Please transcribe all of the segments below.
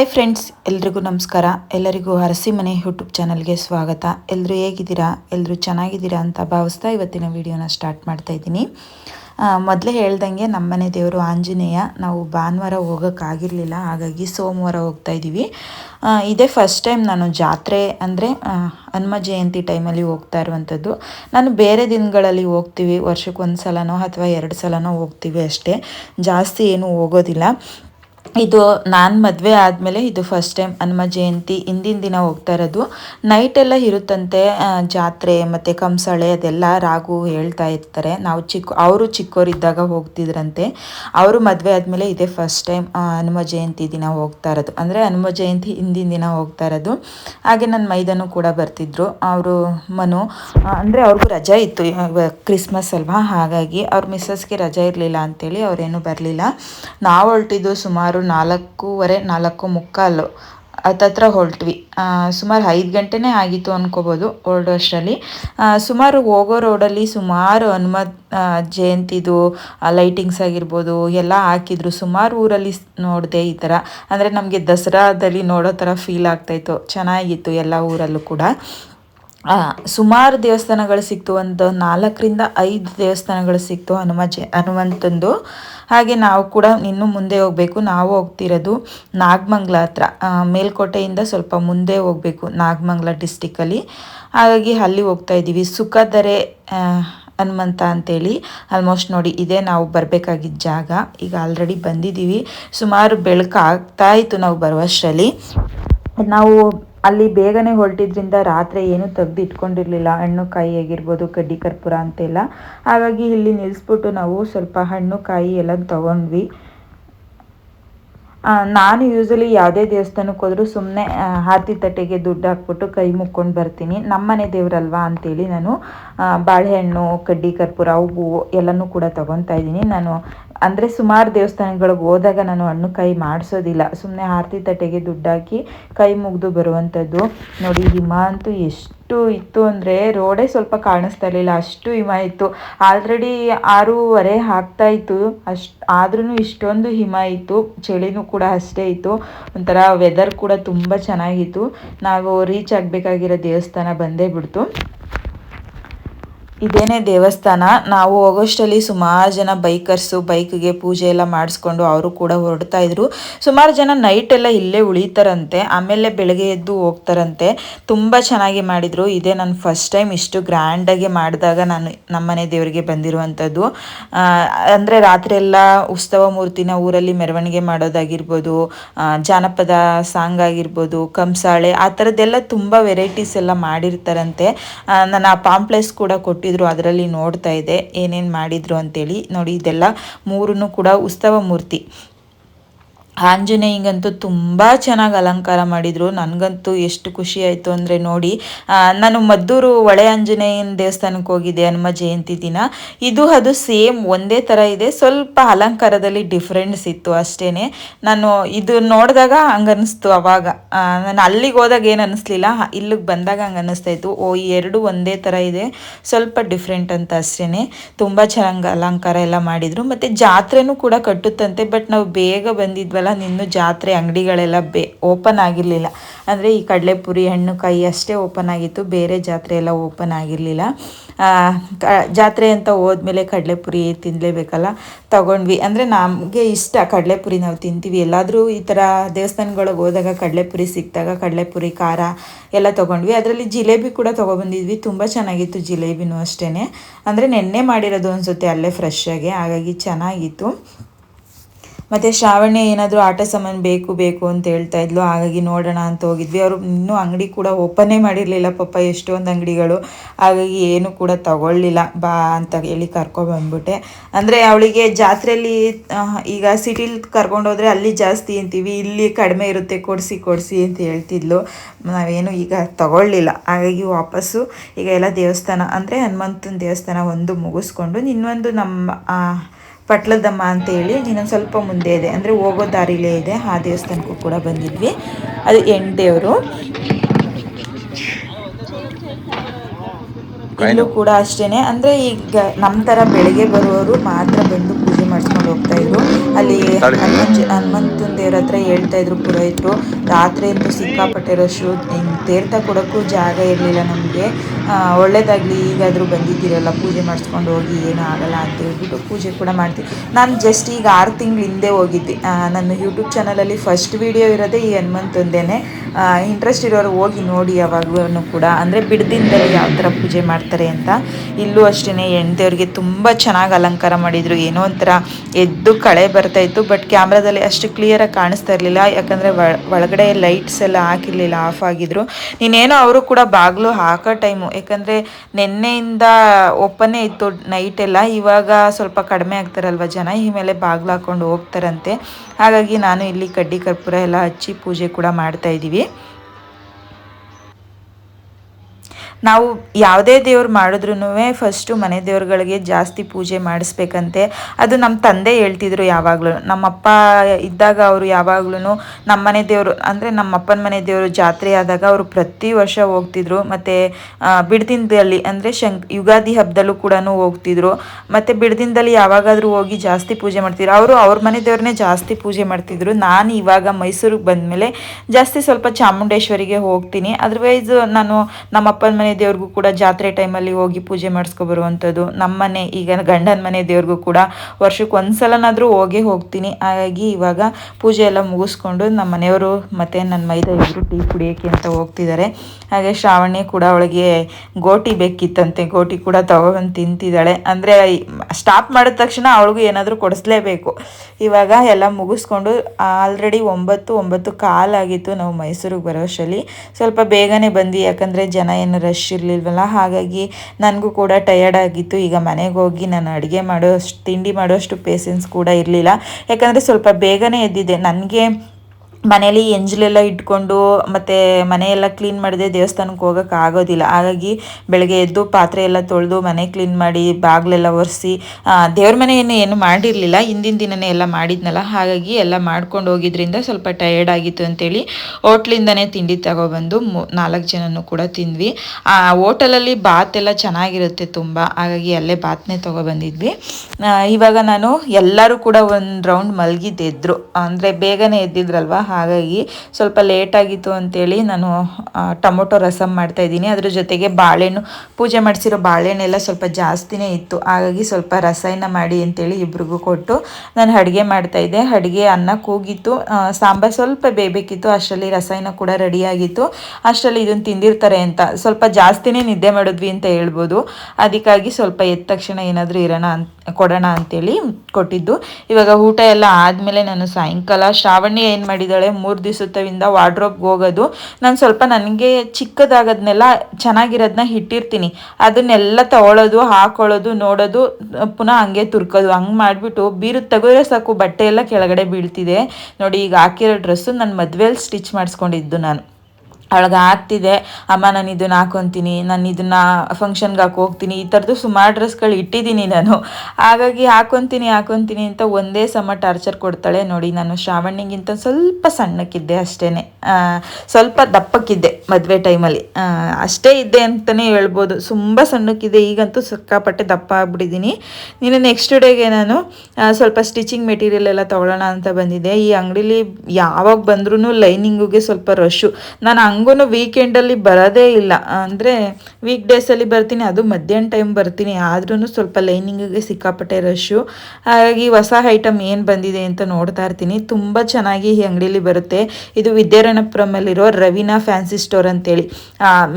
Hi friends ಎಲ್ರಿಗೂ ನಮಸ್ಕಾರ. ಎಲ್ಲರಿಗೂ ಅರಸಿ ಮನೆ ಯೂಟ್ಯೂಬ್ ಚಾನಲ್ಗೆ ಸ್ವಾಗತ. ಎಲ್ಲರೂ ಹೇಗಿದ್ದೀರಾ? ಎಲ್ಲರೂ ಚೆನ್ನಾಗಿದ್ದೀರಾ ಅಂತ ಭಾವಿಸ್ತಾ ಇವತ್ತಿನ ವಿಡಿಯೋನ ಸ್ಟಾರ್ಟ್ ಮಾಡ್ತಾ ಇದ್ದೀನಿ. ಮೊದಲೇ ಹೇಳ್ದಂಗೆ ನಮ್ಮನೆ ದೇವರು ಆಂಜನೇಯ. ನಾವು ಭಾನುವಾರ ಹೋಗೋಕ್ಕಾಗಿರಲಿಲ್ಲ, ಹಾಗಾಗಿ ಸೋಮವಾರ ಹೋಗ್ತಾ ಇದ್ದೀವಿ. ಇದೇ ಫಸ್ಟ್ ಟೈಮ್ ನಾನು ಜಾತ್ರೆ ಅಂದರೆ ಹನುಮ ಜಯಂತಿ ಟೈಮಲ್ಲಿ ಹೋಗ್ತಾ ಇರುವಂಥದ್ದು. ನಾನು ಬೇರೆ ದಿನಗಳಲ್ಲಿ ಹೋಗ್ತೀವಿ ವರ್ಷಕ್ಕೆ ಒಂದು ಸಲನೋ ಅಥವಾ ಎರಡು ಸಲನೋ ಹೋಗ್ತೀವಿ ಅಷ್ಟೇ. ಜಾಸ್ತಿ ಏನು ಹೋಗೋದಿಲ್ಲ. ಇದು ನಾನು ಮದುವೆ ಆದಮೇಲೆ ಇದು ಫಸ್ಟ್ ಟೈಮ್ ಹನುಮ ಜಯಂತಿ ಹಿಂದಿನ ದಿನ ಹೋಗ್ತಾ ಇರೋದು. ನೈಟೆಲ್ಲ ಇರುತ್ತಂತೆ ಜಾತ್ರೆ ಮತ್ತು ಕಂಸಳೆ ಅದೆಲ್ಲ ರಾಗು ಹೇಳ್ತಾ ಇರ್ತಾರೆ. ನಾವು ಚಿಕ್ಕ ಅವರು ಚಿಕ್ಕವರಿದ್ದಾಗ ಹೋಗ್ತಿದ್ರಂತೆ. ಅವರು ಮದುವೆ ಆದಮೇಲೆ ಇದೇ ಫಸ್ಟ್ ಟೈಮ್ ಹನುಮ ಜಯಂತಿ ದಿನ ಹೋಗ್ತಾ ಇರೋದು. ಅಂದರೆ ಹನುಮ ಜಯಂತಿ ಹಿಂದಿನ ದಿನ ಹೋಗ್ತಾ ಇರೋದು. ಹಾಗೆ ನನ್ನ ಮೈದನು ಕೂಡ ಬರ್ತಿದ್ರು. ಅವರು ಮನು ಅಂದರೆ ಅವ್ರಿಗೂ ರಜೆ ಇತ್ತು ಕ್ರಿಸ್ಮಸ್ ಅಲ್ವಾ? ಹಾಗಾಗಿ ಅವ್ರ ಮಿಸ್ಸಸ್ಗೆ ರಜೆ ಇರಲಿಲ್ಲ ಅಂತೇಳಿ ಅವರೇನು ಬರಲಿಲ್ಲ. ನಾವು ಹೊರಟಿದ್ದು ಸುಮಾರು ನಾಲ್ಕೂವರೆ ನಾಲ್ಕು ಮುಕ್ಕಾಲು ಹತ್ತತ್ರ ಹೊರಟ್ವಿ. ಸುಮಾರು ಐದು ಗಂಟೆನೇ ಆಗಿತ್ತು ಅಂದ್ಕೋಬೋದು ಹೊರಡೋಷ್ಟರಲ್ಲಿ ಸುಮಾರು ಹೋಗೋ ರೋಡಲ್ಲಿ ಸುಮಾರು ಹನುಮ ಜಯಂತಿದು ಲೈಟಿಂಗ್ಸ್ ಆಗಿರ್ಬೋದು, ಎಲ್ಲ ಹಾಕಿದ್ರು. ಸುಮಾರು ಊರಲ್ಲಿ ನೋಡಿದೆ ಈ ಥರ ಅಂದರೆ ನಮಗೆ ದಸರಾದಲ್ಲಿ ನೋಡೋ ಥರ ಫೀಲ್ ಆಗ್ತಾಯಿತ್ತು ಚೆನ್ನಾಗಿತ್ತು ಎಲ್ಲ ಊರಲ್ಲೂ ಕೂಡ. ಸುಮಾರು ದೇವಸ್ಥಾನಗಳು ಸಿಕ್ತು, ಒಂದು ನಾಲ್ಕರಿಂದ ಐದು ದೇವಸ್ಥಾನಗಳು ಸಿಕ್ತು ಹನುಮ ಜ, ಹನುಮಂತಂದು. ಹಾಗೆ ನಾವು ಕೂಡ ಇನ್ನು ಮುಂದೆ ಹೋಗಬೇಕು. ನಾವು ಹೋಗ್ತಿರೋದು ನಾಗಮಂಗ್ಲ ಹತ್ರ. ಮೇಲ್ಕೋಟೆಯಿಂದ ಸ್ವಲ್ಪ ಮುಂದೆ ಹೋಗಬೇಕು ನಾಗಮಂಗ್ಲ ಡಿಸ್ಟಿಕಲ್ಲಿ ಹಾಗಾಗಿ ಅಲ್ಲಿ ಹೋಗ್ತಾ ಇದ್ದೀವಿ. ಸುಖದರೆ ಹನುಮಂತ ಅಂತೇಳಿ. ಆಲ್ಮೋಸ್ಟ್ ನೋಡಿ, ಇದೇ ನಾವು ಬರಬೇಕಾಗಿದ್ದ ಜಾಗ. ಈಗ ಆಲ್ರೆಡಿ ಬಂದಿದ್ದೀವಿ. ಸುಮಾರು ಬೆಳಕು ಆಗ್ತಾ ಇತ್ತು ನಾವು ಬರುವಷ್ಟರಲ್ಲಿ. ನಾವು ಅಲ್ಲಿ ಬೇಗನೆ ಹೊರಟಿದ್ರಿಂದ ರಾತ್ರಿ ಏನು ತೆಗ್ದು ಇಟ್ಕೊಂಡಿರಲಿಲ್ಲ. ಹಣ್ಣು ಕಾಯಿ ಆಗಿರ್ಬೋದು, ಕಡ್ಡಿ, ಕರ್ಪೂರ ಅಂತೆಲ್ಲ. ಹಾಗಾಗಿ ಇಲ್ಲಿ ನಿಲ್ಲಿಸ್ಬಿಟ್ಟು ನಾವು ಸ್ವಲ್ಪ ಹಣ್ಣು, ಕಾಯಿ ಎಲ್ಲ ತಗೊಂಡ್ವಿ. ನಾನು ಯೂಸಲಿ ಯಾವುದೇ ದೇವಸ್ಥಾನಕ್ಕೆ ಹೋದರೂ ಸುಮ್ಮನೆ ಹಾತಿ ತಟ್ಟೆಗೆ ದುಡ್ಡು ಹಾಕ್ಬಿಟ್ಟು ಕೈ ಮುಕ್ಕೊಂಡು ಬರ್ತೀನಿ. ನಮ್ಮನೆ ದೇವರಲ್ವಾ ಅಂತೇಳಿ ನಾನು ಬಾಳೆಹಣ್ಣು, ಕಡ್ಡಿ, ಕರ್ಪೂರ ಹೂವು ಎಲ್ಲನೂ ಕೂಡ ತಗೊತಾ ಇದ್ದೀನಿ. ನಾನು ಅಂದರೆ ಸುಮಾರು ದೇವಸ್ಥಾನಗಳಿಗೆ ಹೋದಾಗ ನಾನು ಹಣ್ಣು ಕೈ ಮಾಡಿಸೋದಿಲ್ಲ. ಸುಮ್ಮನೆ ಆರತಿ ತಟ್ಟೆಗೆ ದುಡ್ಡು ಹಾಕಿ ಕೈ ಮುಗಿದು ಬರುವಂಥದ್ದು ನೋಡಿ, ಹಿಮ ಅಂತೂ ಎಷ್ಟು ಇತ್ತು ಅಂದರೆ ರೋಡೇ ಸ್ವಲ್ಪ ಕಾಣಿಸ್ತಾ ಇರಲಿಲ್ಲ, ಅಷ್ಟು ಹಿಮ ಇತ್ತು. ಆಲ್ರೆಡಿ ಆರೂವರೆ ಆಗ್ತಾ ಇತ್ತು. ಅಷ್ಟು ಆದ್ರೂ ಇಷ್ಟೊಂದು ಹಿಮ ಇತ್ತು. ಚಳಿನೂ ಕೂಡ ಅಷ್ಟೇ ಇತ್ತು. ಒಂಥರ ವೆದರ್ ಕೂಡ ತುಂಬ ಚೆನ್ನಾಗಿತ್ತು. ನಾವು ರೀಚ್ ಆಗಬೇಕಾಗಿರೋ ದೇವಸ್ಥಾನ ಬಂದೇ ಬಿಡ್ತು. ಇದೇನೇ ದೇವಸ್ಥಾನ, ನಾವು ಹೋಗೋಷ್ಟರಲ್ಲಿ ಸುಮಾರು ಜನ ಬೈಕರ್ಸು ಬೈಕ್ಗೆ ಪೂಜೆ ಎಲ್ಲ ಮಾಡಿಸ್ಕೊಂಡು ಅವರು ಕೂಡ ಹೊರಡ್ತಾ ಇದ್ರು. ಸುಮಾರು ಜನ ನೈಟ್ ಎಲ್ಲ ಇಲ್ಲೇ ಉಳಿತಾರಂತೆ, ಆಮೇಲೆ ಬೆಳಗ್ಗೆ ಎದ್ದು ಹೋಗ್ತಾರಂತೆ. ತುಂಬ ಚೆನ್ನಾಗಿ ಮಾಡಿದರು. ಇದೇ ನಾನು ಫಸ್ಟ್ ಟೈಮ್ ಇಷ್ಟು ಗ್ರ್ಯಾಂಡಾಗಿ ಮಾಡಿದಾಗ ನಾನು ನಮ್ಮನೆ ದೇವರಿಗೆ ಬಂದಿರುವಂಥದ್ದು ಅಂದರೆ ರಾತ್ರಿ ಎಲ್ಲ ಉತ್ಸವ ಮೂರ್ತಿನ ಊರಲ್ಲಿ ಮೆರವಣಿಗೆ ಮಾಡೋದಾಗಿರ್ಬೋದು ಜಾನಪದ ಸಾಂಗ್ ಆಗಿರ್ಬೋದು, ಕಂಸಾಳೆ, ಆ ಥರದ್ದೆಲ್ಲ ತುಂಬ ವೆರೈಟೀಸ್ ಎಲ್ಲ ಮಾಡಿರ್ತಾರಂತೆ. ನಾನು ಆ ಪಾಂಪ್ಲೆಸ್ ಕೂಡ ಕೊಟ್ಟಿದ್ರು ಅದರಲ್ಲಿ ನೋಡ್ತಾ ಇದೆ ಏನೇನು ಮಾಡಿದ್ರು ಅಂತೇಳಿ. ನೋಡಿ ಇದೆಲ್ಲ ಮೂರನ್ನು ಕೂಡ ಉತ್ಸವ ಮೂರ್ತಿ. ಆಂಜನೇಯಂಗಂತೂ ತುಂಬ ಚೆನ್ನಾಗಿ ಅಲಂಕಾರ ಮಾಡಿದರು. ನನಗಂತೂ ಎಷ್ಟು ಖುಷಿ ಆಯಿತು ಅಂದರೆ ನೋಡಿ ನಾನು ಮದ್ದೂರು ಒಳೆ ಆಂಜನೇಯನ ದೇವಸ್ಥಾನಕ್ಕೆ ಹೋಗಿದ್ದೆ ಹನುಮ ಜಯಂತಿ ದಿನ. ಇದು ಅದು ಸೇಮ್ ಒಂದೇ ಥರ ಇದೆ. ಸ್ವಲ್ಪ ಅಲಂಕಾರದಲ್ಲಿ ಡಿಫ್ರೆನ್ಸ್ ಇತ್ತು ಅಷ್ಟೇ ನಾನು ಇದು ನೋಡಿದಾಗ ಹಂಗನ್ನಿಸ್ತು ಅವಾಗ. ನಾನು ಅಲ್ಲಿಗೆ ಹೋದಾಗ ಏನು ಅನ್ನಿಸ್ಲಿಲ್ಲ ಇಲ್ಲಿಗೆ ಬಂದಾಗ ಹಂಗೆ ಅನ್ನಿಸ್ತಾ ಇತ್ತು. ಓ, ಈ ಎರಡು ಒಂದೇ ಥರ ಇದೆ. ಸ್ವಲ್ಪ ಡಿಫ್ರೆಂಟ್ ಅಂತ ಅಷ್ಟೇ ತುಂಬ ಚೆನ್ನಾಗಿ ಅಲಂಕಾರ ಎಲ್ಲ ಮಾಡಿದರು. ಮತ್ತು ಜಾತ್ರೆನೂ ಕೂಡ ಕಟ್ಟುತ್ತಂತೆ. ಬಟ್ ನಾವು ಬೇಗ ಬಂದಿದ್ವಲ್ಲ ನಿನ್ನೂ ಜಾತ್ರೆ ಅಂಗಡಿಗಳೆಲ್ಲ ಬೇ ಓಪನ್ ಆಗಿರಲಿಲ್ಲ. ಅಂದರೆ ಈ ಕಡಲೆಪುರಿ, ಹಣ್ಣು, ಕೈ ಅಷ್ಟೇ ಓಪನ್ ಆಗಿತ್ತು. ಬೇರೆ ಜಾತ್ರೆ ಎಲ್ಲ ಓಪನ್ ಆಗಿರಲಿಲ್ಲ. ಜಾತ್ರೆ ಅಂತ ಹೋದ್ಮೇಲೆ ಕಡಲೆಪುರಿ ತಿನ್ನಲೇಬೇಕಲ್ಲ ತಗೊಂಡ್ವಿ. ಅಂದರೆ ನಮಗೆ ಇಷ್ಟ ಕಡಲೆಪುರಿ ನಾವು ತಿಂತೀವಿ. ಎಲ್ಲಾದರೂ ಈ ಥರ ದೇವಸ್ಥಾನಗಳಿಗೆ ಹೋದಾಗ ಕಡಲೆಪುರಿ ಸಿಕ್ಕಿದಾಗ ಕಡಲೆಪುರಿ, ಖಾರ ಎಲ್ಲ ತೊಗೊಂಡ್ವಿ. ಅದರಲ್ಲಿ ಜಿಲೇಬಿ ಕೂಡ ತೊಗೊಬಂದಿದ್ವಿ. ತುಂಬ ಚೆನ್ನಾಗಿತ್ತು ಜಿಲೇಬಿನೂ ಅಷ್ಟೇ ಅಂದರೆ ನೆನ್ನೆ ಮಾಡಿರೋದು ಅನಿಸುತ್ತೆ, ಅಲ್ಲೇ ಫ್ರೆಶ್ಶಾಗಿ ಹಾಗಾಗಿ ಚೆನ್ನಾಗಿತ್ತು. ಮತ್ತು ಶ್ರಾವಣಿ ಏನಾದರೂ ಆಟ ಸಾಮಾನು ಬೇಕು ಬೇಕು ಅಂತ ಹೇಳ್ತಾ ಇದ್ಲು. ಹಾಗಾಗಿ ನೋಡೋಣ ಅಂತ ಹೋಗಿದ್ವಿ. ಅವರು ಇನ್ನೂ ಅಂಗಡಿ ಕೂಡ ಓಪನ್ನೇ ಮಾಡಿರಲಿಲ್ಲ ಪಾಪ, ಎಷ್ಟೊಂದು ಅಂಗಡಿಗಳು. ಹಾಗಾಗಿ ಏನು ಕೂಡ ತಗೊಳ್ಳಿಲ್ಲ. ಬಾ ಅಂತ ಹೇಳಿ ಕರ್ಕೊಬಂದ್ಬಿಟ್ಟೆ ಅಂದರೆ ಅವಳಿಗೆ ಜಾತ್ರೆಯಲ್ಲಿ ಈಗ ಸಿಟಿಲಿ ಕರ್ಕೊಂಡೋದ್ರೆ ಅಲ್ಲಿ ಜಾಸ್ತಿ ಅಂತೀವಿ, ಇಲ್ಲಿ ಕಡಿಮೆ ಇರುತ್ತೆ, ಕೊಡಿಸಿ ಕೊಡಿಸಿ ಅಂತ ಹೇಳ್ತಿದ್ಲು. ನಾವೇನು ಈಗ ತಗೊಳ್ಳಿಲ್ಲ. ಹಾಗಾಗಿ ವಾಪಸ್ಸು ಈಗ ಎಲ್ಲ ದೇವಸ್ಥಾನ, ಅಂದರೆ ಹನುಮಂತನ ದೇವಸ್ಥಾನ ಒಂದು ಮುಗಿಸ್ಕೊಂಡು ಇನ್ನೊಂದು ನಮ್ಮ ಪಟ್ಲದಮ್ಮ ಅಂತೇಳಿ ಇನ್ನೊಂದು ಸ್ವಲ್ಪ ಮುಂದೆ ಇದೆ. ಅಂದರೆ ಹೋಗೋ ದಾರಿಲೇ ಇದೆ. ಆ ದೇವಸ್ಥಾನಕ್ಕೂ ಕೂಡ ಬಂದಿದ್ವಿ. ಅದು ಹೆಣ್ಣು ದೇವರು ಇಲ್ಲೂ ಕೂಡ ಅಷ್ಟೇ ಅಂದರೆ ಈಗ ನಮ್ಮ ಥರ ಬೆಳಗ್ಗೆ ಬರುವವರು ಮಾತ್ರ ಬಂದು ಮಾಡಿಸ್ಕೊಂಡು ಹೋಗ್ತಾ ಇದ್ರು. ಅಲ್ಲಿ ಹನುಮಂತ ಹನುಮಂತನ ದೇವ್ರ ಹತ್ರ ಹೇಳ್ತಾ ಇದ್ರು ಪುರೋಹಿತರು ರಾತ್ರಿ ಅಂತೂ ಸಿಕ್ಕಾಪಟ್ಟೆ ರಶು ತೀರ್ಥ ಕೊಡೋಕ್ಕೂ ಜಾಗ ಇರಲಿಲ್ಲ ನಮಗೆ. ಒಳ್ಳೇದಾಗಲಿ ಈಗಾದರೂ ಬಂದಿದ್ದೀರಲ್ಲ ಪೂಜೆ ಮಾಡಿಸ್ಕೊಂಡು ಹೋಗಿ ಏನೂ ಆಗಲ್ಲ ಅಂತ ಹೇಳ್ಬಿಟ್ಟು ಪೂಜೆ ಕೂಡ ಮಾಡ್ತೀವಿ. ನಾನು ಜಸ್ಟ್ ಈಗ ಆರು ತಿಂಗಳು ಹಿಂದೆ ಹೋಗಿದ್ದೆ. ನನ್ನ ಯೂಟ್ಯೂಬ್ ಚಾನಲಲ್ಲಿ ಫಸ್ಟ್ ವೀಡಿಯೋ ಇರೋದೇ ಈ ಹನುಮಂತಂದೇನೆ. ಇಂಟ್ರೆಸ್ಟ್ ಇರೋರು ಹೋಗಿ ನೋಡಿ ಯಾವಾಗಲೂ ಕೂಡ. ಅಂದರೆ ಬಿಡ್ದಿಂದಲ್ಲಿ ಯಾವ ಥರ ಪೂಜೆ ಮಾಡ್ತಾರೆ ಅಂತ. ಇಲ್ಲೂ ಅಷ್ಟೇ ಹೆಣ್ದೇವ್ರಿಗೆ ತುಂಬ ಚೆನ್ನಾಗಿ ಅಲಂಕಾರ ಮಾಡಿದರು. ಏನೋ ಒಂಥರ ಎದ್ದು ಕಳೆ ಬರ್ತಾಯಿತ್ತು ಬಟ್ ಕ್ಯಾಮ್ರಾದಲ್ಲಿ ಅಷ್ಟು ಕ್ಲಿಯರಾಗಿ ಕಾಣಿಸ್ತಾ ಇರಲಿಲ್ಲ. ಯಾಕಂದರೆ ಒಳಗಡೆ ಲೈಟ್ಸ್ ಎಲ್ಲ ಹಾಕಿರಲಿಲ್ಲ ಆಫ್ ಆಗಿದ್ರು. ನೀನೇನೋ ಅವರು ಕೂಡ ಬಾಗಿಲು ಹಾಕೋ ಟೈಮು ಯಾಕಂದರೆ ನಿನ್ನೆಯಿಂದ ಓಪನ್ನೇ ಇತ್ತು ನೈಟ್ ಎಲ್ಲ. ಇವಾಗ ಸ್ವಲ್ಪ ಕಡಿಮೆ ಆಗ್ತಾರಲ್ವ ಜನ. ಈ ಮೇಲೆ ಬಾಗಿಲು ಹಾಕ್ಕೊಂಡು ಹೋಗ್ತಾರಂತೆ. ಹಾಗಾಗಿ ನಾನು ಇಲ್ಲಿ ಕಡ್ಡಿ ಕರ್ಪೂರ ಎಲ್ಲ ಹಚ್ಚಿ ಪೂಜೆ ಕೂಡ ಮಾಡ್ತಾ ಇದ್ದೀವಿ. ನಾವು ಯಾವುದೇ ದೇವ್ರು ಮಾಡಿದ್ರೂ ಫಸ್ಟು ಮನೆ ದೇವ್ರುಗಳಿಗೆ ಜಾಸ್ತಿ ಪೂಜೆ ಮಾಡಿಸ್ಬೇಕಂತೆ. ಅದು ನಮ್ಮ ತಂದೆ ಹೇಳ್ತಿದ್ರು ಯಾವಾಗಲೂ. ನಮ್ಮಪ್ಪ ಇದ್ದಾಗ ಅವರು ಯಾವಾಗ್ಲೂ ನಮ್ಮ ಮನೆ ದೇವರು, ಅಂದರೆ ನಮ್ಮ ಅಪ್ಪನ ಮನೆ ದೇವರು ಜಾತ್ರೆ ಆದಾಗ ಅವರು ಪ್ರತಿ ವರ್ಷ ಹೋಗ್ತಿದ್ರು. ಮತ್ತು ಬಿಡ್ದಿಂದಲ್ಲಿ ಅಂದರೆ ಶಂಕ್ ಯುಗಾದಿ ಹಬ್ಬದಲ್ಲೂ ಕೂಡ ಹೋಗ್ತಿದ್ರು. ಮತ್ತು ಬಿಡ್ದಿಂದಲ್ಲಿ ಯಾವಾಗಾದರೂ ಹೋಗಿ ಜಾಸ್ತಿ ಪೂಜೆ ಮಾಡ್ತಿದ್ರು. ಅವರು ಅವ್ರ ಮನೆ ದೇವ್ರನ್ನೇ ಜಾಸ್ತಿ ಪೂಜೆ ಮಾಡ್ತಿದ್ರು. ನಾನು ಇವಾಗ ಮೈಸೂರಿಗೆ ಬಂದಮೇಲೆ ಜಾಸ್ತಿ ಸ್ವಲ್ಪ ಚಾಮುಂಡೇಶ್ವರಿಗೆ ಹೋಗ್ತೀನಿ. ಅದರ್ವೈಸ್ ನಾನು ನಮ್ಮ ಅಪ್ಪನ ಮನೆ ದೇವ್ರಿಗೂ ಕೂಡ ಜಾತ್ರೆ ಟೈಮಲ್ಲಿ ಹೋಗಿ ಪೂಜೆ ಮಾಡಿಸ್ಕೊ ಬರುವಂಥದ್ದು ನಮ್ಮ ಮನೆ, ಈಗ ಗಂಡನ ಮನೆ ದೇವ್ರಿಗೂ ಕೂಡ ವರ್ಷಕ್ಕೆ ಒಂದ್ಸಲನಾದರೂ ಹೋಗೇ ಹೋಗ್ತೀನಿ. ಹಾಗಾಗಿ ಇವಾಗ ಪೂಜೆ ಎಲ್ಲ ಮುಗಿಸ್ಕೊಂಡು ನಮ್ಮ ಮನೆಯವರು ಮತ್ತು ನನ್ನ ಮೈದ ಇಬ್ಬರು ಟೀ ಕುಡಿಯೋಕ್ಕೆ ಅಂತ ಹೋಗ್ತಿದ್ದಾರೆ. ಹಾಗೆ ಶ್ರಾವಣಿ ಕೂಡ ಅವಳಿಗೆ ಗೋಟಿ ಬೇಕಿತ್ತಂತೆ. ಗೋಟಿ ಕೂಡ ತಗೊಬಂದು ತಿಂತಿದ್ದಾಳೆ. ಅಂದರೆ ಸ್ಟಾಪ್ ಮಾಡಿದ ತಕ್ಷಣ ಅವಳಿಗೂ ಏನಾದರೂ ಕೊಡಿಸ್ಲೇಬೇಕು. ಇವಾಗ ಎಲ್ಲ ಮುಗಿಸ್ಕೊಂಡು ಆಲ್ರೆಡಿ ಒಂಬತ್ತು ಒಂಬತ್ತು ಕಾಲಾಗಿತ್ತು ನಾವು ಮೈಸೂರಿಗೆ ಬರೋ ಅಷ್ಟರಲ್ಲಿ ಸ್ವಲ್ಪ ಬೇಗನೆ ಬಂದ್ವಿ. ಯಾಕಂದರೆ ಜನ ಏನು ಇರಲಿಲ್ವಲ್ಲ ಹಾಗಾಗಿ ನನಗೂ ಕೂಡ ಟಯರ್ಡ್ ಆಗಿತ್ತು. ಈಗ ಮನೆಗೆ ಹೋಗಿ ನಾನು ಅಡುಗೆ ಮಾಡೋ ಅಷ್ಟು ತಿಂಡಿ ಮಾಡೋಷ್ಟು ಪೇಸೆನ್ಸ್ ಕೂಡ ಇರಲಿಲ್ಲ. ಯಾಕಂದರೆ ಸ್ವಲ್ಪ ಬೇಗನೆ ಎದ್ದಿದ್ದೆ. ನನಗೆ ಮನೇಲಿ ಎಂಜಲೆಲ್ಲ ಇಟ್ಕೊಂಡು ಮತ್ತು ಮನೆಯೆಲ್ಲ ಕ್ಲೀನ್ ಮಾಡಿದೆ ದೇವಸ್ಥಾನಕ್ಕೆ ಹೋಗೋಕೆ ಆಗೋದಿಲ್ಲ. ಹಾಗಾಗಿ ಬೆಳಗ್ಗೆ ಎದ್ದು ಪಾತ್ರೆ ಎಲ್ಲ ತೊಳೆದು ಮನೆ ಕ್ಲೀನ್ ಮಾಡಿ ಬಾಗಿಲೆಲ್ಲ ಒರೆಸಿ ದೇವ್ರ ಮನೆಯನ್ನು ಏನು ಮಾಡಿರಲಿಲ್ಲ. ಹಿಂದಿನ ದಿನನೇ ಎಲ್ಲ ಮಾಡಿದ್ನಲ್ಲ. ಹಾಗಾಗಿ ಎಲ್ಲ ಮಾಡ್ಕೊಂಡು ಹೋಗಿದ್ರಿಂದ ಸ್ವಲ್ಪ ಟಯರ್ಡ್ ಆಗಿತ್ತು ಅಂತೇಳಿ ಹೋಟ್ಲಿಂದನೇ ತಿಂಡಿ ತಗೊಬಂದು ಮು, ನಾಲ್ಕು ಜನನೂ ಕೂಡ ತಿಂದ್ವಿ. ಆ, ಹೋಟೆಲಲ್ಲಿ ಬಾತ್ ಎಲ್ಲ ಚೆನ್ನಾಗಿರುತ್ತೆ ತುಂಬ. ಹಾಗಾಗಿ ಅಲ್ಲೇ ಬಾತ್ನೇ ತೊಗೊಬಂದಿದ್ವಿ. ಇವಾಗ ನಾನು ಎಲ್ಲರೂ ಕೂಡ ಒಂದು ರೌಂಡ್ ಮಲಗಿದ್ದೆದ್ರು ಅಂದರೆ ಬೇಗನೆ ಎದ್ದಿದ್ರಲ್ವ? ಹಾಗಾಗಿ ಸ್ವಲ್ಪ ಲೇಟಾಗಿತ್ತು ಅಂತೇಳಿ ನಾನು ಟೊಮೊಟೊ ರಸಮ್ ಮಾಡ್ತಾಯಿದ್ದೀನಿ ಅದ್ರ ಜೊತೆಗೆ ಬಾಳೆಹಣ್ಣು, ಪೂಜೆ ಮಾಡಿಸಿರೋ ಬಾಳೆಹಣ್ಣೆಲ್ಲ ಸ್ವಲ್ಪ ಜಾಸ್ತಿನೇ ಇತ್ತು. ಹಾಗಾಗಿ ಸ್ವಲ್ಪ ರಸಾಯನ ಮಾಡಿ ಅಂತೇಳಿ ಇಬ್ರಿಗೂ ಕೊಟ್ಟು ನಾನು ಅಡುಗೆ ಮಾಡ್ತಾಯಿದ್ದೆ ಅಡುಗೆ ಅನ್ನ ಕೂಗಿತ್ತು. ಸಾಂಬಾರು ಸ್ವಲ್ಪ ಬೇಯಬೇಕಿತ್ತು. ಅಷ್ಟರಲ್ಲಿ ರಸಾಯನ ಕೂಡ ರೆಡಿಯಾಗಿತ್ತು ಅಷ್ಟರಲ್ಲಿ ಇದನ್ನು ತಿಂದಿರ್ತಾರೆ ಅಂತ. ಸ್ವಲ್ಪ ಜಾಸ್ತಿನೇ ನಿದ್ದೆ ಮಾಡಿದ್ವಿ ಅಂತ ಹೇಳ್ಬೋದು. ಅದಕ್ಕಾಗಿ ಸ್ವಲ್ಪ ಎದ್ದ ತಕ್ಷಣ ಏನಾದರೂ ಇರೋಣ ಅಂತ ಕೊಡೋಣ ಅಂತೇಳಿ ಕೊಟ್ಟಿದ್ದು. ಇವಾಗ ಊಟ ಎಲ್ಲ ಆದಮೇಲೆ ನಾನು ಸಾಯಂಕಾಲ ಶ್ರಾವಣಿ ಏನು ಮಾಡಿದ್ದಾಳೆ, ಮೂರು ದಿವಸದಿಂದ ವಾರ್ಡ್ರೋಬ್ಗೆ ಹೋಗೋದು. ನಾನು ಸ್ವಲ್ಪ ನನಗೆ ಚಿಕ್ಕದಾಗದ್ನೆಲ್ಲ ಚೆನ್ನಾಗಿರೋದನ್ನ ಇಟ್ಟಿರ್ತೀನಿ. ಅದನ್ನೆಲ್ಲ ತಗೊಳ್ಳೋದು ಹಾಕೊಳ್ಳೋದು, ನೋಡೋದು, ಪುನಃ ಹಂಗೆ ತುರ್ಕೋದು. ಹಂಗೆ ಮಾಡಿಬಿಟ್ಟು ಬೀರು ತೆಗೆದ್ರೆ ಸಾಕು, ಬಟ್ಟೆ ಎಲ್ಲ ಕೆಳಗಡೆ ಬೀಳ್ತಿದೆ. ನೋಡಿ, ಈಗ ಹಾಕಿರೋ ಡ್ರೆಸ್ಸು ನನ್ನ ಮದುವೆಯಲ್ಲಿ ಸ್ಟಿಚ್ ಮಾಡಿಸ್ಕೊಂಡಿದ್ದು ನಾನು. ಅವಳಿಗೆ ಆಗ್ತಿದೆ. ಅಮ್ಮ, ನಾನು ಇದನ್ನ ಹಾಕೊತೀನಿ. ನಾನು ಇದನ್ನು ಫಂಕ್ಷನ್ಗೆ ಹಾಕಿ ಹೋಗ್ತೀನಿ. ಈ ಥರದ್ದು ಸುಮಾರು ಡ್ರೆಸ್ಗಳು ಇಟ್ಟಿದ್ದೀನಿ ನಾನು. ಹಾಗಾಗಿ ಹಾಕೊತೀನಿ ಹಾಕೊತೀನಿ ಅಂತ ಒಂದೇ ಸಮ ಟಾರ್ಚರ್ ಕೊಡ್ತಾಳೆ ನೋಡಿ. ನಾನು ಶ್ರಾವಣಿಗಿಂತ ಸ್ವಲ್ಪ ಸಣ್ಣಕ್ಕಿದ್ದೆ ಅಷ್ಟೇ ಸ್ವಲ್ಪ ದಪ್ಪಕ್ಕಿದ್ದೆ ಮದುವೆ ಟೈಮಲ್ಲಿ ಅಷ್ಟೇ ಇದ್ದೆ ಅಂತಲೇ ಹೇಳ್ಬೋದು. ತುಂಬ ಸಣ್ಣಕ್ಕಿದ್ದೆ. ಈಗಂತೂ ಸಿಕ್ಕಾಪಟ್ಟೆ ದಪ್ಪ ಆಗ್ಬಿಟ್ಟಿದ್ದೀನಿ. ನೀನು ನೆಕ್ಸ್ಟ್ ಡೇಗೆ ನಾನು ಸ್ವಲ್ಪ ಸ್ಟಿಚಿಂಗ್ ಮೆಟೀರಿಯಲ್ ಎಲ್ಲ ತೊಗೊಳ್ಳೋಣ ಅಂತ ಬಂದಿದ್ದೆ. ಈ ಅಂಗಡೀಲಿ ಯಾವಾಗ ಬಂದ್ರೂ ಲೈನಿಂಗಿಗೆ ಸ್ವಲ್ಪ ರಶ್ಶು ನಾನು ಹಂಗೂ ವೀಕೆಂಡಲ್ಲಿ ಬರೋದೇ ಇಲ್ಲ. ಅಂದರೆ ವೀಕ್ ಡೇಸಲ್ಲಿ ಬರ್ತೀನಿ, ಅದು ಮಧ್ಯಾಹ್ನ ಟೈಮ್ ಬರ್ತೀನಿ. ಆದ್ರೂ ಸ್ವಲ್ಪ ಲೈನಿಂಗಿಗೆ ಸಿಕ್ಕಾಪಟ್ಟೆ ರಶ್ಶು ಹಾಗಾಗಿ ಹೊಸ ಐಟಮ್ ಏನು ಬಂದಿದೆ ಅಂತ ನೋಡ್ತಾ ಇರ್ತೀನಿ. ತುಂಬ ಚೆನ್ನಾಗಿ ಈ ಅಂಗಡಿಯಲ್ಲಿ ಬರುತ್ತೆ. ಇದು ವಿದ್ಯಾರಣಪುರಮಲ್ಲಿರೋ ರವೀನಾ ಫ್ಯಾನ್ಸಿ ಸ್ಟೋರ್ ಅಂತೇಳಿ.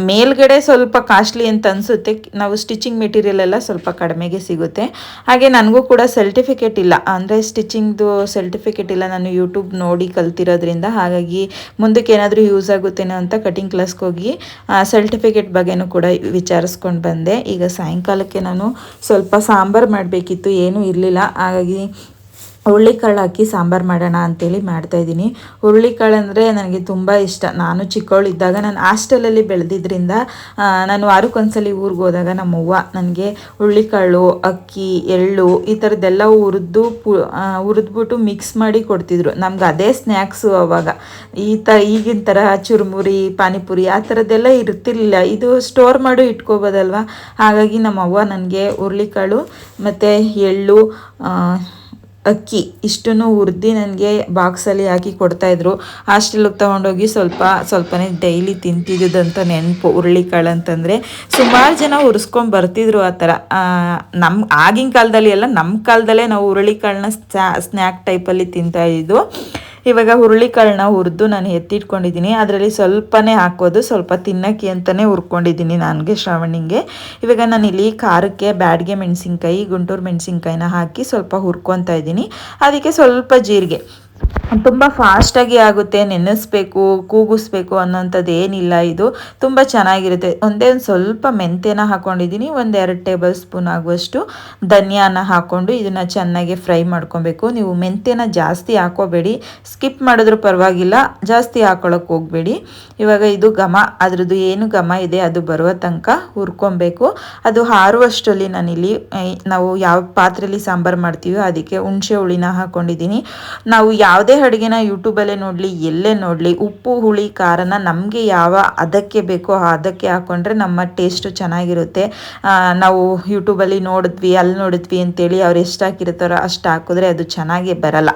ಮೇಲ್ಗಡೆ ಸ್ವಲ್ಪ ಕಾಸ್ಟ್ಲಿ ಅಂತ ಅನಿಸುತ್ತೆ. ನಾವು ಸ್ಟಿಚಿಂಗ್ ಮೆಟೀರಿಯಲ್ ಎಲ್ಲ ಸ್ವಲ್ಪ ಕಡಿಮೆಗೆ ಸಿಗುತ್ತೆ. ಹಾಗೆ ನನಗೂ ಕೂಡ ಸರ್ಟಿಫಿಕೇಟ್ ಇಲ್ಲ. ಅಂದರೆ ಸ್ಟಿಚಿಂಗ್ದು ಸರ್ಟಿಫಿಕೇಟ್ ಇಲ್ಲ. ನಾನು ಯೂಟ್ಯೂಬ್ ನೋಡಿ ಕಲ್ತಿರೋದ್ರಿಂದ ಹಾಗಾಗಿ ಮುಂದಕ್ಕೆ ಏನಾದರೂ ಯೂಸ್ ಆಗುತ್ತೇನೋ ಅಂತ ಕಟಿಂಗ್ ಕ್ಲಾಸ್ಗೆ ಹೋಗಿ ಸರ್ಟಿಫಿಕೇಟ್ ಬಗ್ಗೆನೂ ಕೂಡ ವಿಚಾರಿಸ್ಕೊಂಡು ಬಂದೆ. ಈಗ ಸಾಯಂಕಾಲಕ್ಕೆ ನಾನು ಸ್ವಲ್ಪ ಸಾಂಬಾರು ಮಾಡಬೇಕಿತ್ತು, ಏನೂ ಇರಲಿಲ್ಲ. ಹಾಗಾಗಿ ಹುರುಳಿಕಾಳು ಹಾಕಿ ಸಾಂಬಾರು ಮಾಡೋಣ ಅಂತೇಳಿ ಮಾಡ್ತಾಯಿದ್ದೀನಿ ಹುರುಳಿಕಾಳು ಅಂದರೆ ನನಗೆ ತುಂಬ ಇಷ್ಟ. ನಾನು ಚಿಕ್ಕವಳಿದ್ದಾಗ ನಾನು ಹಾಸ್ಟೆಲಲ್ಲಿ ಬೆಳೆದಿದ್ದರಿಂದ ನಾನು ವಾರಕ್ಕೊಂದ್ಸಲಿ ಊರಿಗೆ ಹೋದಾಗ ನಮ್ಮವ್ವ ನನಗೆ ಹುರುಳಿಕಾಳು, ಅಕ್ಕಿ, ಎಳ್ಳು ಈ ಥರದ್ದೆಲ್ಲ ಹುರಿದು ಪು ಹುರಿದ್ಬಿಟ್ಟು ಮಿಕ್ಸ್ ಮಾಡಿ ಕೊಡ್ತಿದ್ರು. ನಮ್ಗೆ ಅದೇ ಸ್ನ್ಯಾಕ್ಸು ಅವಾಗ. ಈ ತ, ಈಗಿನ ಥರ ಚುರುಮುರಿ, ಪಾನಿಪುರಿ ಆ ಥರದ್ದೆಲ್ಲ ಇರ್ತಿರ್ಲಿಲ್ಲ. ಇದು ಸ್ಟೋರ್ ಮಾಡಿ ಇಟ್ಕೋಬೋದಲ್ವ? ಹಾಗಾಗಿ ನಮ್ಮ ಅವ್ವ ನನಗೆ ಹುರುಳಿಕಾಳು ಮತ್ತು ಎಳ್ಳು ಅಕ್ಕಿ ಇಷ್ಟನ್ನು ಹುರಿದು ನನಗೆ ಬಾಕ್ಸಲ್ಲಿ ಹಾಕಿ ಕೊಡ್ತಾಯಿದ್ರು ಹಾಸ್ಟೆಲಿಗೆ ತೊಗೊಂಡೋಗಿ ಸ್ವಲ್ಪ, ಸ್ವಲ್ಪನೇ ಡೈಲಿ ತಿಂತಿದ್ದಂಥ ನೆನಪು ಹುರುಳಿಕಾಳು ಅಂತಂದರೆ. ಸುಮಾರು ಜನ ಉರಿಸ್ಕೊಂಡು ಬರ್ತಿದ್ರು ಆ ಥರ. ನಮ್ಮ ಆಗಿನ ಕಾಲದಲ್ಲಿ ಎಲ್ಲ ನಮ್ಮ ಕಾಲದಲ್ಲೇ ನಾವು ಹುರುಳಿಕಾಳನ್ನ ಸ್ನ್ಯಾಕ್ ಟೈಪಲ್ಲಿ ತಿಂತಾಯಿದ್ದು ಇವಾಗ ಹುರುಳಿಕಾಳನ್ನ ಹುರಿದು ನಾನು ಎತ್ತಿಟ್ಕೊಂಡಿದ್ದೀನಿ. ಅದರಲ್ಲಿ ಸ್ವಲ್ಪನೇ ಹಾಕೋದು, ಸ್ವಲ್ಪ ತಿನ್ನಕ್ಕೆ ಅಂತಲೇ ಹುರ್ಕೊಂಡಿದ್ದೀನಿ ನನಗೆ, ಶ್ರಾವಣಿಗೆ. ಇವಾಗ ನಾನು ಇಲ್ಲಿ ಖಾರಕ್ಕೆ, ಬ್ಯಾಡ್ಗೆ ಮೆಣಸಿನ್ಕಾಯಿ, ಗುಂಟೂರು ಮೆಣಸಿನ್ಕಾಯಿನ ಹಾಕಿ ಸ್ವಲ್ಪ ಹುರ್ಕೊತಾ ಇದ್ದೀನಿ. ಅದಕ್ಕೆ ಸ್ವಲ್ಪ ಜೀರಿಗೆ. ತುಂಬ ಫಾಸ್ಟಾಗಿ ಆಗುತ್ತೆ, ನೆನೆಸ್ಬೇಕು, ಕೂಗಿಸ್ಬೇಕು ಅನ್ನೋಂಥದ್ದು ಏನಿಲ್ಲ ಇದು. ತುಂಬ ಚೆನ್ನಾಗಿರುತ್ತೆ. ಒಂದೇ ಒಂದು ಸ್ವಲ್ಪ ಮೆಂತ್ಯನ ಹಾಕ್ಕೊಂಡಿದ್ದೀನಿ ಒಂದೆರಡು ಟೇಬಲ್ ಸ್ಪೂನ್ ಆಗುವಷ್ಟು ಧನಿಯಾನ ಹಾಕ್ಕೊಂಡು ಇದನ್ನು ಚೆನ್ನಾಗಿ ಫ್ರೈ ಮಾಡ್ಕೊಬೇಕು. ನೀವು ಮೆಂತ್ಯನ ಜಾಸ್ತಿ ಹಾಕೋಬೇಡಿ ಸ್ಕಿಪ್ ಮಾಡಿದ್ರೂ ಪರವಾಗಿಲ್ಲ. ಜಾಸ್ತಿ ಹಾಕೊಳ್ಳೋಕೆ ಹೋಗಬೇಡಿ. ಇವಾಗ ಇದು ಘಮ, ಅದರದ್ದು ಏನು ಘಮ ಇದೆ ಅದು ಬರುವ ತನಕ ಹುರ್ಕೊಬೇಕು. ಅದು ಹಾರುವಷ್ಟರಲ್ಲಿ ನಾನಿಲ್ಲಿ ನಾವು ಯಾವ ಪಾತ್ರೆಯಲ್ಲಿ ಸಾಂಬಾರು ಮಾಡ್ತೀವೋ ಅದಕ್ಕೆ ಹುಣಸೆ ಹುಳಿನ ಹಾಕ್ಕೊಂಡಿದ್ದೀನಿ ನಾವು ಯಾವುದೇ ಅಡುಗೆನ ಯೂಟ್ಯೂಬಲ್ಲೇ ನೋಡಲಿ, ಎಲ್ಲೇ ನೋಡಲಿ, ಉಪ್ಪು, ಹುಳಿ, ಖಾರನ ನಮಗೆ ಯಾವ ಅದಕ್ಕೆ ಬೇಕೋ ಅದಕ್ಕೆ ಹಾಕ್ಕೊಂಡ್ರೆ ನಮ್ಮ ಟೇಸ್ಟು ಚೆನ್ನಾಗಿರುತ್ತೆ. ನಾವು ಯೂಟ್ಯೂಬಲ್ಲಿ ನೋಡಿದ್ವಿ, ಅಲ್ಲಿ ನೋಡಿದ್ವಿ ಅಂತೇಳಿ ಅವ್ರು ಎಷ್ಟು ಹಾಕಿರ್ತಾರೋ ಅಷ್ಟು ಹಾಕಿದ್ರೆ ಅದು ಚೆನ್ನಾಗೇ ಬರಲ್ಲ.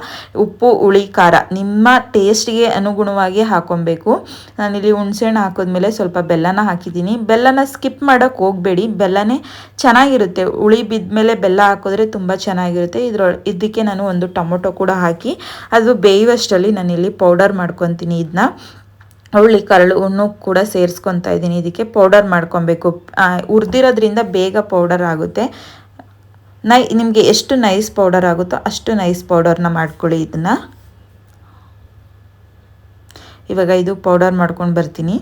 ಉಪ್ಪು, ಹುಳಿ, ಖಾರ ನಿಮ್ಮ ಟೇಸ್ಟ್ಗೆ ಅನುಗುಣವಾಗಿ ಹಾಕೊಬೇಕು. ನಾನಿಲ್ಲಿ ಹುಣಸೆಹಣ್ಣು ಹಾಕಿದ್ಮೇಲೆ ಸ್ವಲ್ಪ ಬೆಲ್ಲನ ಹಾಕಿದ್ದೀನಿ. ಬೆಲ್ಲನ ಸ್ಕಿಪ್ ಮಾಡೋಕ್ಕೆ ಹೋಗಬೇಡಿ, ಬೆಲ್ಲನೇ ಚೆನ್ನಾಗಿರುತ್ತೆ. ಹುಳಿ ಬಿದ್ದ ಬೆಲ್ಲ ಹಾಕಿದ್ರೆ ತುಂಬ ಚೆನ್ನಾಗಿರುತ್ತೆ. ಇದ್ರ ಇದಕ್ಕೆ ನಾನು ಒಂದು ಟೊಮೊಟೊ ಕೂಡ ಹಾಕಿ ಅದು ಬೇಯುವಷ್ಟರಲ್ಲಿ ನಾನಿಲ್ಲಿ ಪೌಡರ್ ಮಾಡ್ಕೊತೀನಿ ಇದನ್ನ ಹುಳಿ ಕರಳು ಕೂಡ ಸೇರಿಸ್ಕೊತಾ ಇದ್ದೀನಿ. ಇದಕ್ಕೆ ಪೌಡರ್ ಮಾಡ್ಕೊಬೇಕು. ಉರ್ದಿರೋದ್ರಿಂದ ಬೇಗ ಪೌಡರ್ ಆಗುತ್ತೆ. ನೈ, ನಿಮಗೆ ಎಷ್ಟು ನೈಸ್ ಪೌಡರ್ ಆಗುತ್ತೋ ಅಷ್ಟು ನೈಸ್ ಪೌಡರ್ನ ಮಾಡ್ಕೊಳ್ಳಿ ಇದನ್ನ ಇವಾಗ ಇದು ಪೌಡರ್ ಮಾಡ್ಕೊಂಡು ಬರ್ತೀನಿ.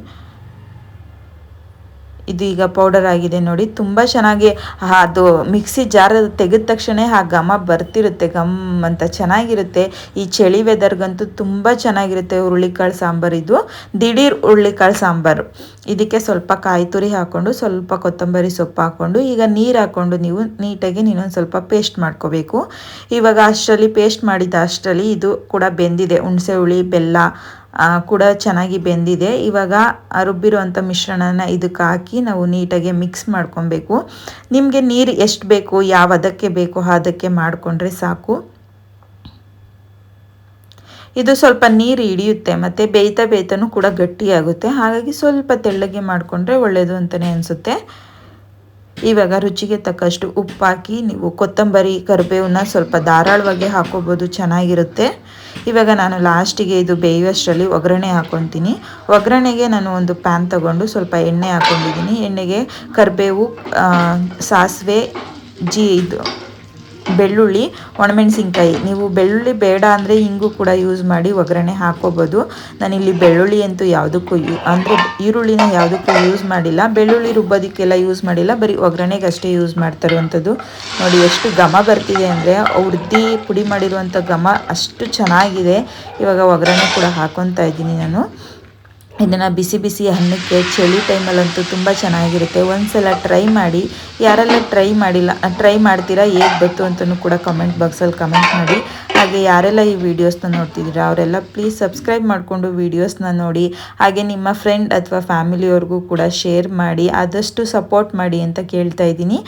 ಇದು ಈಗ ಪೌಡರ್ ಆಗಿದೆ ನೋಡಿ. ತುಂಬ ಚೆನ್ನಾಗಿ ಅದು ಮಿಕ್ಸಿ ಜಾರ ತೆಗೆದ ತಕ್ಷಣ ಆ ಘಮ ಬರ್ತಿರುತ್ತೆ, ಘಮ್ ಅಂತ ಚೆನ್ನಾಗಿರುತ್ತೆ. ಈ ಚಳಿ ವೆದರ್ಗಂತೂ ತುಂಬ ಚೆನ್ನಾಗಿರುತ್ತೆ ಹುರುಳಿಕಾಳು ಸಾಂಬಾರು ಇದು. ದಿಢೀರ್ ಹುರುಳಿಕಾಳು ಸಾಂಬಾರು. ಇದಕ್ಕೆ ಸ್ವಲ್ಪ ಕಾಯಿ ತುರಿ ಹಾಕ್ಕೊಂಡು ಸ್ವಲ್ಪ ಕೊತ್ತಂಬರಿ ಸೊಪ್ಪು ಹಾಕ್ಕೊಂಡು ಈಗ ನೀರು ಹಾಕ್ಕೊಂಡು ನೀವು ನೀಟಾಗಿ ನೀನೊಂದು ಸ್ವಲ್ಪ ಪೇಸ್ಟ್ ಮಾಡ್ಕೋಬೇಕು. ಇವಾಗ ಅಷ್ಟರಲ್ಲಿ ಪೇಸ್ಟ್ ಮಾಡಿದ ಅಷ್ಟರಲ್ಲಿ ಇದು ಕೂಡ ಬೆಂದಿದೆ. ಹುಣಸೆ ಹುಳಿ, ಬೆಲ್ಲ ಕೂಡ ಚೆನ್ನಾಗಿ ಬೆಂದಿದೆ. ಇವಾಗ ರುಬ್ಬಿರುವಂಥ ಮಿಶ್ರಣನ ಇದಕ್ಕೆ ಹಾಕಿ ನಾವು ನೀಟಾಗಿ ಮಿಕ್ಸ್ ಮಾಡ್ಕೊಬೇಕು. ನಿಮಗೆ ನೀರು ಎಷ್ಟು ಬೇಕು, ಯಾವ ಅದಕ್ಕೆ ಬೇಕು ಅದಕ್ಕೆ ಮಾಡಿಕೊಂಡ್ರೆ ಸಾಕು. ಇದು ಸ್ವಲ್ಪ ನೀರು ಹಿಡಿಯುತ್ತೆ, ಮತ್ತು ಬೇಯ್ತಾ ಬೇಯ್ತಾನೂ ಕೂಡ ಗಟ್ಟಿಯಾಗುತ್ತೆ. ಹಾಗಾಗಿ ಸ್ವಲ್ಪ ತೆಳ್ಳಗೆ ಮಾಡಿಕೊಂಡ್ರೆ ಒಳ್ಳೆಯದು ಅಂತಲೇ ಅನಿಸುತ್ತೆ. ಇವಾಗ ರುಚಿಗೆ ತಕ್ಕಷ್ಟು ಉಪ್ಪು ಹಾಕಿ, ನೀವು ಕೊತ್ತಂಬರಿ, ಕರಿಬೇವನ್ನ ಸ್ವಲ್ಪ ಧಾರಾಳವಾಗಿ ಹಾಕೋಬೋದು, ಚೆನ್ನಾಗಿರುತ್ತೆ. ಇವಾಗ ನಾನು ಲಾಸ್ಟಿಗೆ ಇದು ಬೇಯುವಷ್ಟರಲ್ಲಿ ಒಗ್ಗರಣೆ ಹಾಕೊತೀನಿ ಒಗ್ಗರಣೆಗೆ ನಾನು ಒಂದು ಪ್ಯಾನ್ ತಗೊಂಡು ಸ್ವಲ್ಪ ಎಣ್ಣೆ ಹಾಕ್ಕೊಂಡಿದ್ದೀನಿ ಎಣ್ಣೆಗೆ ಕರಿಬೇವು ಸಾಸಿವೆ, ಜೀ, ಇದು ಬೆಳ್ಳುಳ್ಳಿ, ಒಣಮೆಣಸಿನ್ಕಾಯಿ. ನೀವು ಬೆಳ್ಳುಳ್ಳಿ ಬೇಡ ಅಂದರೆ ಹಿಂಗೂ ಕೂಡ ಯೂಸ್ ಮಾಡಿ ಒಗ್ಗರಣೆ ಹಾಕೋಬೋದು ನಾನಿಲ್ಲಿ ಬೆಳ್ಳುಳ್ಳಿ ಅಂತೂ ಯಾವುದಕ್ಕೂ ಯೂ, ಅಂದರೆ ಈರುಳ್ಳಿನ ಯಾವುದಕ್ಕೂ ಯೂಸ್ ಮಾಡಿಲ್ಲ. ಬೆಳ್ಳುಳ್ಳಿ ರುಬ್ಬೋದಕ್ಕೆಲ್ಲ ಯೂಸ್ ಮಾಡಿಲ್ಲ. ಬರೀ ಒಗ್ಗರಣೆಗೆ ಅಷ್ಟೇ ಯೂಸ್ ಮಾಡ್ತಾರೋವಂಥದ್ದು ನೋಡಿ ಎಷ್ಟು ಘಮ ಬರ್ತಿದೆ ಅಂದರೆ ಉರ್ದಿ ಪುಡಿ ಮಾಡಿರುವಂಥ ಘಮ ಅಷ್ಟು ಚೆನ್ನಾಗಿದೆ. ಇವಾಗ ಒಗ್ಗರಣೆ ಕೂಡ ಹಾಕೊತಾ ಇದ್ದೀನಿ ನಾನು. ಇದನ್ನು ಬಿಸಿ ಬಿಸಿ ಅನ್ನಕ್ಕೆ ಚಳಿ ಟೈಮಲ್ಲಂತೂ ತುಂಬ ಚೆನ್ನಾಗಿರುತ್ತೆ. ಒಂದು ಸಲ ಟ್ರೈ ಮಾಡಿ, ಯಾರೆಲ್ಲ ಟ್ರೈ ಮಾಡಿಲ್ಲ ಟ್ರೈ ಮಾಡ್ತೀರಾ, ಹೇಗೆ ಬಂತು ಅಂತಲೂ ಕೂಡ ಕಮೆಂಟ್ ಬಾಕ್ಸಲ್ಲಿ ಕಮೆಂಟ್ ಮಾಡಿ. ಹಾಗೆ ಯಾರೆಲ್ಲ ಈ ವಿಡಿಯೋಸ್ನ ನೋಡ್ತಿದ್ದೀರಾ, ಅವರೆಲ್ಲ ಪ್ಲೀಸ್ ಸಬ್ಸ್ಕ್ರೈಬ್ ಮಾಡಿಕೊಂಡು ವೀಡಿಯೋಸ್ನ ನೋಡಿ. ಹಾಗೆ ನಿಮ್ಮ ಫ್ರೆಂಡ್ ಅಥವಾ ಫ್ಯಾಮಿಲಿಯವ್ರಿಗೂ ಕೂಡ ಶೇರ್ ಮಾಡಿ, ಆದಷ್ಟು ಸಪೋರ್ಟ್ ಮಾಡಿ ಅಂತ ಕೇಳ್ತಾ ಇದ್ದೀನಿ.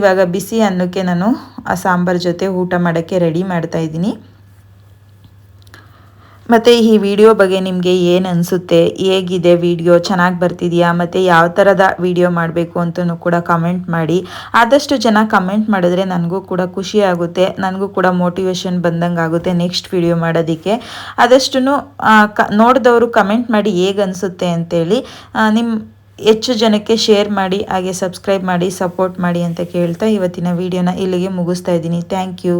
ಇವಾಗ ಬಿಸಿ ಅನ್ನಕ್ಕೆ ನಾನು ಆ ಸಾಂಬಾರ್ ಜೊತೆ ಊಟ ಮಾಡೋಕ್ಕೆ ರೆಡಿ ಮಾಡ್ತಾ ಇದ್ದೀನಿ. ಮತ್ತು ಈ ವಿಡಿಯೋ ಬಗ್ಗೆ ನಿಮಗೆ ಏನು ಅನಿಸುತ್ತೆ? ಹೇಗಿದೆ ವಿಡಿಯೋ ಚೆನ್ನಾಗಿ ಬರ್ತಿದೆಯಾ? ಮತ್ತು ಯಾವ ಥರದ ವಿಡಿಯೋ ಮಾಡಬೇಕು ಅಂತಲೂ ಕೂಡ ಕಮೆಂಟ್ ಮಾಡಿ. ಆದಷ್ಟು ಜನ ಕಮೆಂಟ್ ಮಾಡಿದ್ರೆ ನನಗೂ ಕೂಡ ಖುಷಿ ಆಗುತ್ತೆ. ನನಗೂ ಕೂಡ ಮೋಟಿವೇಶನ್ ಬಂದಂಗೆ ಆಗುತ್ತೆ ನೆಕ್ಸ್ಟ್ ವಿಡಿಯೋ ಮಾಡೋದಕ್ಕೆ. ಆದಷ್ಟು ಕ, ನೋಡಿದವರು ಕಮೆಂಟ್ ಮಾಡಿ ಹೇಗೆ ಅನಿಸುತ್ತೆ ಅಂತೇಳಿ ನಿಮ್ಮ ಹೆಚ್ಚು ಜನಕ್ಕೆ ಶೇರ್ ಮಾಡಿ, ಹಾಗೆ ಸಬ್ಸ್ಕ್ರೈಬ್ ಮಾಡಿ ಸಪೋರ್ಟ್ ಮಾಡಿ ಅಂತ ಕೇಳ್ತಾ ಇವತ್ತಿನ ವಿಡಿಯೋನ ಇಲ್ಲಿಗೆ ಮುಗಿಸ್ತಾ ಇದ್ದೀನಿ. Thank you